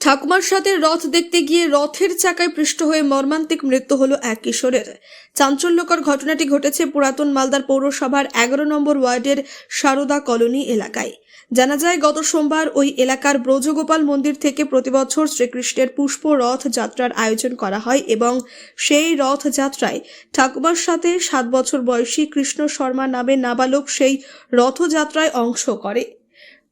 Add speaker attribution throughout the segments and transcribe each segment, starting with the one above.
Speaker 1: ঠাকুমার সাথে রথ দেখতে গিয়ে রথের চাকায় পৃষ্ঠ হয়ে মর্মান্তিক মৃত্যু হলো এক কিশোরের। চাঞ্চল্যকর ঘটনাটি ঘটেছে পুরাতন মালদার পৌরসভার এগারো নম্বর ওয়ার্ডের সারদা কলোনি এলাকায়। জানা যায়, গত সোমবার ওই এলাকার ব্রজগোপাল মন্দির থেকে প্রতিবছর শ্রীকৃষ্ণের পুষ্প রথ যাত্রার আয়োজন করা হয় এবং সেই রথ যাত্রায় ঠাকুমার সাথে সাত বছর বয়সী কৃষ্ণ শর্মা নামে নাবালক সেই রথযাত্রায় অংশ করে।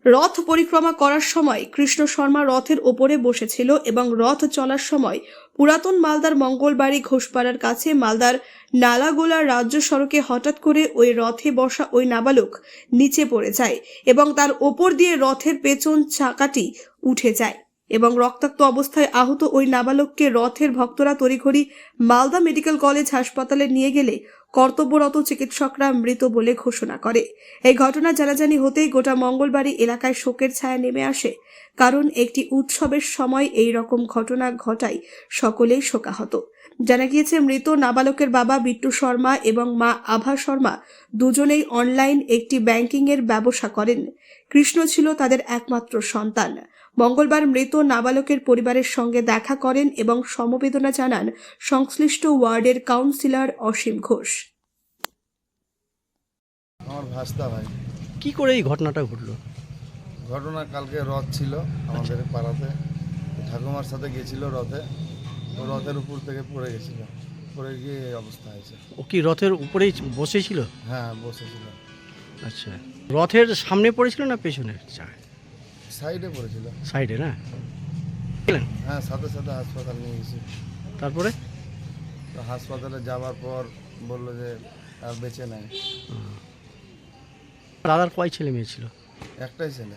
Speaker 1: রথ পরিক্রমা করার সময় কৃষ্ণ শর্মা রথের ওপরে বসেছিল এবং রথ চলার সময় পুরাতন মালদার মঙ্গলবাড়ি ঘোষপাড়ার কাছে মালদার নালাগোলা রাজ্য সড়কে হঠাৎ করে ওই রথে বসা ওই নাবালক নিচে পড়ে যায় এবং তার ওপর দিয়ে রথের পেছন চাকাটি উঠে যায় এবং রক্তাক্ত অবস্থায় আহত ওই নাবালককে রথের ভক্তরা তড়িঘড়ি মালদা মেডিকেল কলেজ হাসপাতালে নিয়ে গেলে কর্তব্যরত চিকিৎসকরা মৃত বলে ঘোষণা করে। এই ঘটনা জানাজানি হতেই গোটা মঙ্গলবাড়ি এলাকায় শোকের ছায়া নেমে আসে। কারণ একটি উৎসবের সময় এই রকম ঘটনা ঘটায় সকলেই শোকাহত। জানা গিয়েছে মৃত নাবালকের বাবা বিট্টু শর্মা এবং মা আভা শর্মা দুজনেই অনলাইন একটি ব্যাংকিং এর ব্যবসা করেন। কৃষ্ণ ছিল তাদের একমাত্র সন্তান। মঙ্গলবার মৃত নাবালকের পরিবারের সঙ্গে দেখা করেন এবং সমবেদনা জানান সংশ্লিষ্ট ওয়ার্ডের কাউন্সিলর অসীম ঘোষ।
Speaker 2: আমার ভাস্তা ভাই।
Speaker 3: কি করে এই ঘটনাটা ঘটলো?
Speaker 2: ঘটনা কালকে রথ ছিল আমাদের পাড়াতে। ঠাকুমার সাথে গেছিল রথে। তো রথের উপর থেকে পড়ে গেছিল। পড়ে গিয়ে এই অবস্থা হয়েছে।
Speaker 3: ও কি রথের উপরেই বসেছিল?
Speaker 2: হ্যাঁ বসেছিল।
Speaker 3: আচ্ছা। রথের সামনে পড়েছিল না পেছনে
Speaker 2: সাইডে পড়েছিল।
Speaker 3: সাইডে না?
Speaker 2: হ্যাঁ সাথে সাথে হাসপাতাল নিয়ে গেছি।
Speaker 3: তারপরে?
Speaker 2: তো হাসপাতালে যাওয়ার পর বলল যে আর বেঁচে নাই।
Speaker 3: দাদার কয় ছেলে মেয়ে ছিল?
Speaker 2: একটাই ছেলে।